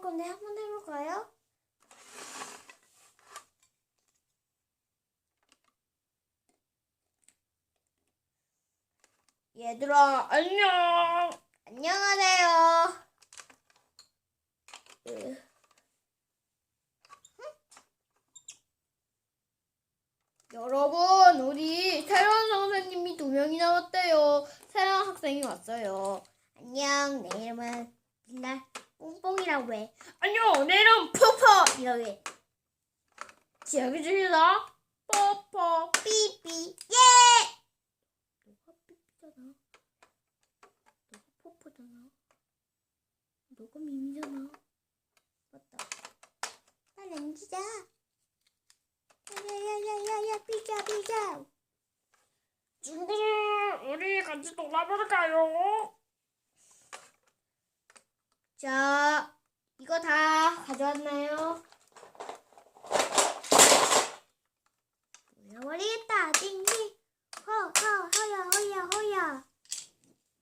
건데 한번 해볼까요? 얘들아 안녕. 안녕하세요. 으. 여러분, 우리 새로운 선생님이 두 명이 나왔대요. 새로운 학생이 왔어요. 안녕, 내 이름은 빌라 뽕뽕이라고 해. 안녕, 내 포포! 이라고 해. 지역이 주시다. 포포, 삐삐, 예! 너가 삐삐잖아. 너가 포포잖아. 너가 미미잖아. 맞다. 나 렌즈자. 야야야야야 피자 피자 친구들, 우리 같이 놀아볼까요? 자 이거 다 가져왔나요? 몰라버리겠다 띵띵. 허 허 허야 허야 허야.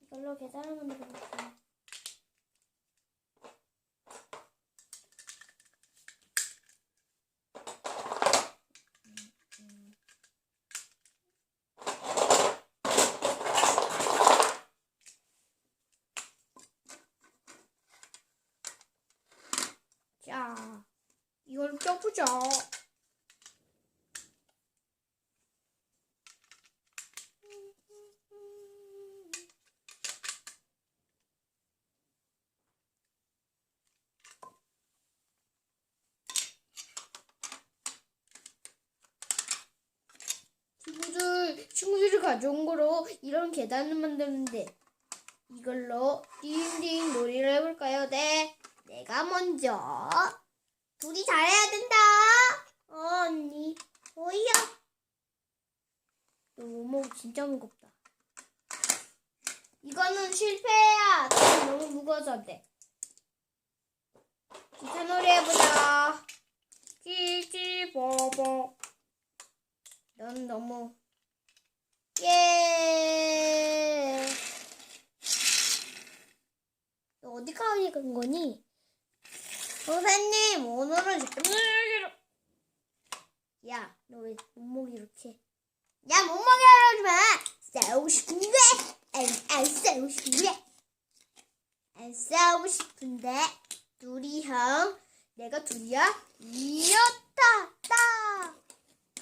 이걸로 계산을 만들어볼게요 자 이걸 껴보자 친구들, 친구들이 가져온 거로 이런 계단을 만드는데 이걸로 띵띵 놀이를 해볼까요? 네, 내가 먼저 둘이 잘해야 된다. 어, 언니, 뭐야? 너 몸무게 진짜 무겁다. 이거는 실패야. 너무 무거워서 안 돼. 기타 놀이 해보자. 끼끼버버. 넌 너무 예. 너 어디까지 간 거니? 선생님 오늘은 야, 너 왜 몸무게 이렇게? 야, 몸무게 하지 마. 싸우고 싶은데, 안, 안 싸우고 싶은데, 안 싸우고 싶은데, 둘이 형, 내가 둘이야? 이었다, 따.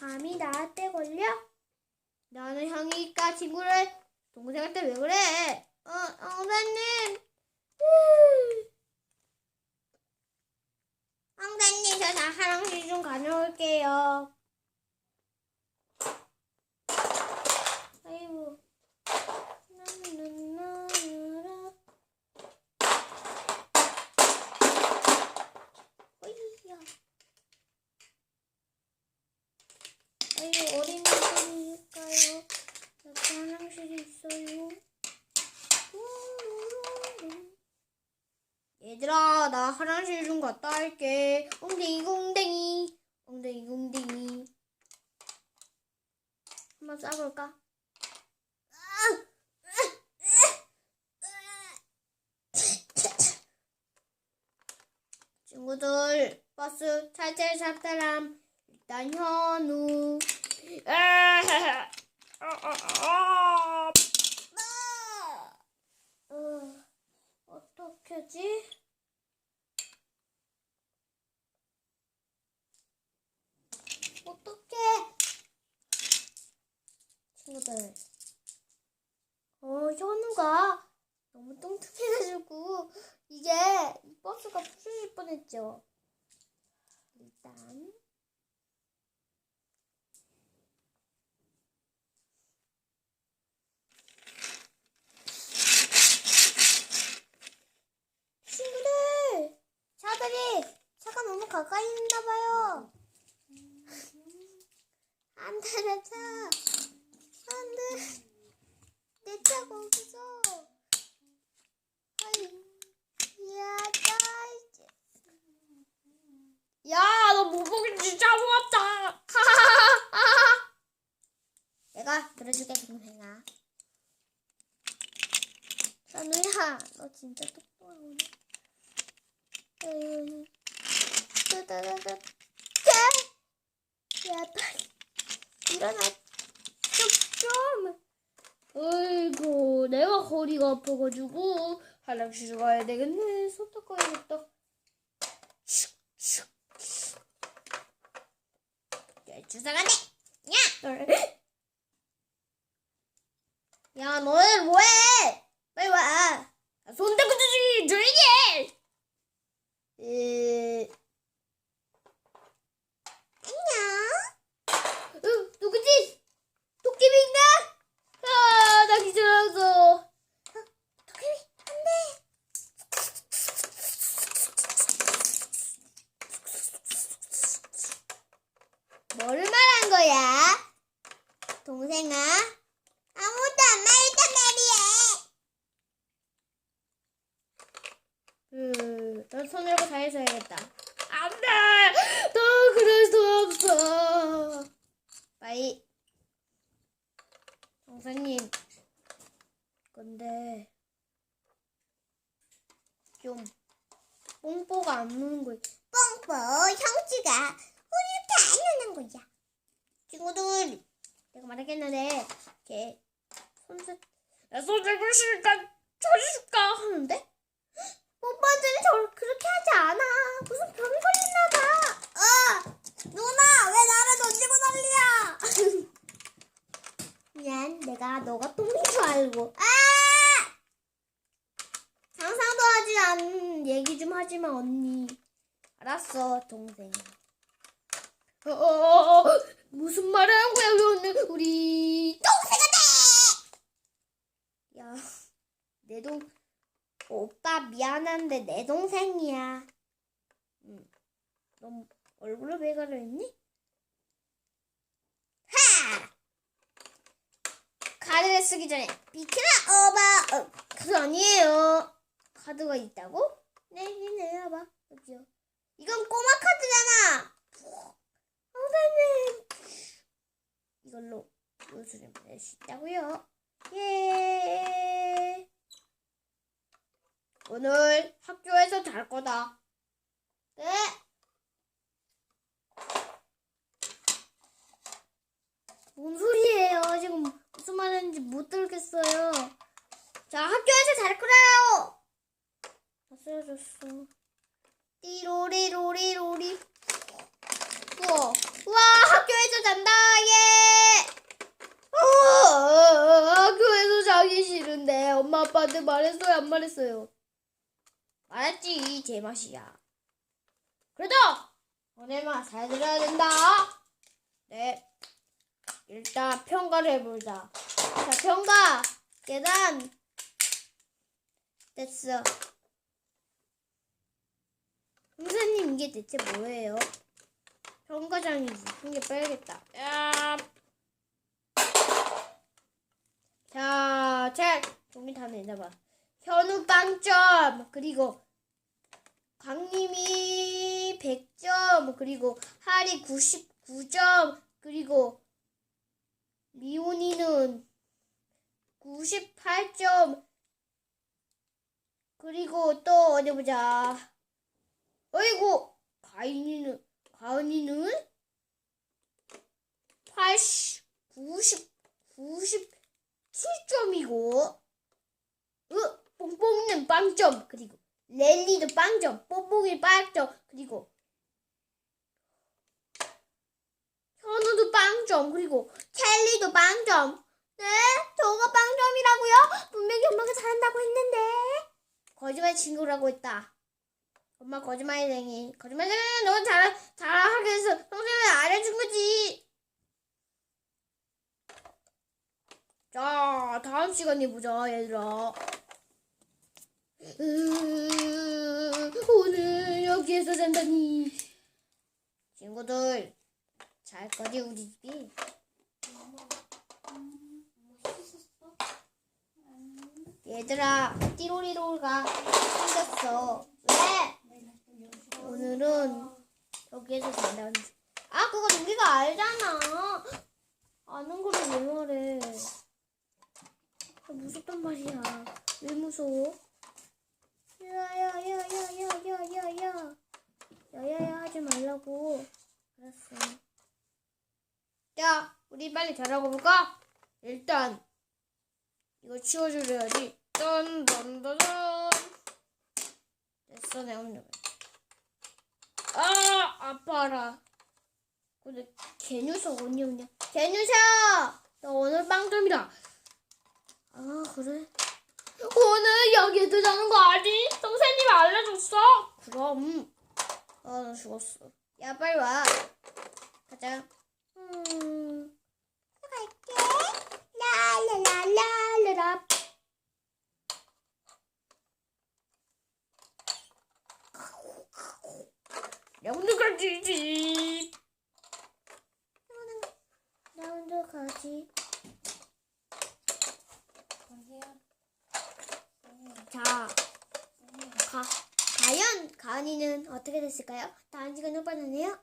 감히 나한테 걸려? 나는 형이니까 친구를 동생한테 왜 그래? 어, 어, 선생님. 음. 선생님, 저나 화장실 좀 다녀올게요. 아이고. 아이고, 어린이집이니까요. 여기 화장실이 있어요. 얘들아, 나 화장실 좀 갔다 할게. 엉덩이, 엉덩이. 엉덩이, 엉덩이. 한번 싸볼까? 친구들, 버스 탈탈 잡 사람. 일단 현우. 어, 어. 어, 어떡하지? 어떡해? 친구들. 어, 현우가 너무 뚱뚱해가지고, 이게 이 버스가 부서질 뻔했죠. 일단. 친구들! 차들이 차가 너무 가까이 있나 봐요. 안 차. 안 돼. 내차 거기서. 아이, 야, 나 이제. 야, 너 무복이 진짜 무겁다. 내가 들어줄게, 동생아. 선우야, 너 진짜 똑똑하구나. 음, 따다다다. 자! 야, 빨리 일어나. 좀, 좀. 어이구, 내가 허리가 아파가지고 화장실 가야 되겠네. 손 닦아야겠다. 야, 주사가네. 야! 야, 너네 뭐해? 빨리 와. 손 닦고 주지, 조용히 으... 안녕. 어, 누구지? 도깨비인가? 아, 나 기절했어. 도깨비, 안 돼. 뭐를 말한 거야? 동생아? 아무도 안 말했단 말이야. 음, 너손 들고 다해줘야겠다. 안 돼! 너 그럴 수 없어. 빨리. 동생님. 근데, 좀, 뽕뽀가 안 무는 거 뽕뽕 형주가 우리 이렇게 안 하는 거야. 친구들, 내가 말하겠는데, 걔 손수 나손 들고 있으니까 쳐줄까? 하는데? 오빠들은 저 그렇게 하지 않아. 무슨 병이 걸렸나 봐. 어, 누나 왜 나를 던지고 난리야? 미안, 내가 너가 똥인 줄 알고. 아! 상상도 하지 않은 얘기 좀 하지 마 언니. 알았어, 동생. 어, 어, 어, 무슨 말을 한 거야, 우리. 동생아 돼! 야, 내 동, 오빠 미안한데 내 동생이야. 응. 넌 얼굴을 왜 가려했니? 하! 카드를 쓰기 전에 비켜라 오바. 어, 카드 아니에요. 카드가 있다고? 네, 내려봐. 여기요. 이건 꼬마 카드잖아. 선생님. 이걸로 요술을 낼수 있다고요. 예. 오늘 학교에서 잘 거다. 네. 뭔 소리예요? 지금 무슨 말인지 못 들겠어요. 자, 학교에서 잘 거라요. 다 쓰러졌어. 띠로리로리로리. 우와, 우와, 학교에서 잔다, 예. 어, 학교에서 자기 싫은데 엄마 아빠한테 말했어요, 안 말했어요? 말했지, 제 맛이야. 그래도 오늘만 잘 들어야 된다. 네. 일단 평가를 해보자. 자, 평가. 계단. 됐어. 선생님, 이게 대체 뭐예요? 평가장이지. 핑계 빼야겠다. 야. 자, 책 종이 다 내놔봐. 현우 빵점 그리고 강님이 100점, 그리고 하리 99점, 그리고 미온이는 98점, 그리고 또 어디 보자. 어이구, 가인이는, 가은이는 80, 90, 97점이고, 으, 뽕뽕이는 빵점, 그리고 랠리도 빵점, 뽀뽀이 빵점, 그리고 현우도 빵점, 그리고 켈리도 빵점. 네? 저가 빵점이라고요? 분명히 엄마가 잘한다고 했는데. 거짓말 친구라고 했다. 엄마 거짓말쟁이. 거짓말쟁이는 너 잘, 잘하게 해서 선생님이 알려준 거지. 자 다음 시간에 보자 얘들아. 으, 오늘 여기에서 잔다니. 친구들, 잘 거지, 우리 집이? 얘들아, 띠로리로가 생겼어. 왜? 오늘은 여기에서 잔다는 아, 그거 우리가 알잖아. 아는 거를 왜 말해? 아, 무섭단 말이야. 왜 무서워? 야야야야야야야야. 가려고. 알았어. 자, 우리 빨리 잘하고 볼까? 일단 이거 치워주려야지. 딴딴딴딴. 됐어, 내 오늘. 아, 아파라. 근데 개뉴석 언니 언니. 개뉴석, 너 오늘 빵점이다. 아, 그래? 여기에도 자는 거 아니? 선생님이 알려줬어. 그럼. 아, 나 죽었어. 야, 빨리 와. 가자. 음. 갈게. 라라라라라라. 가지지. 나 혼자 가지. 자, 가, 과연 가은이는 어떻게 됐을까요? 다음 시간에. 안녕.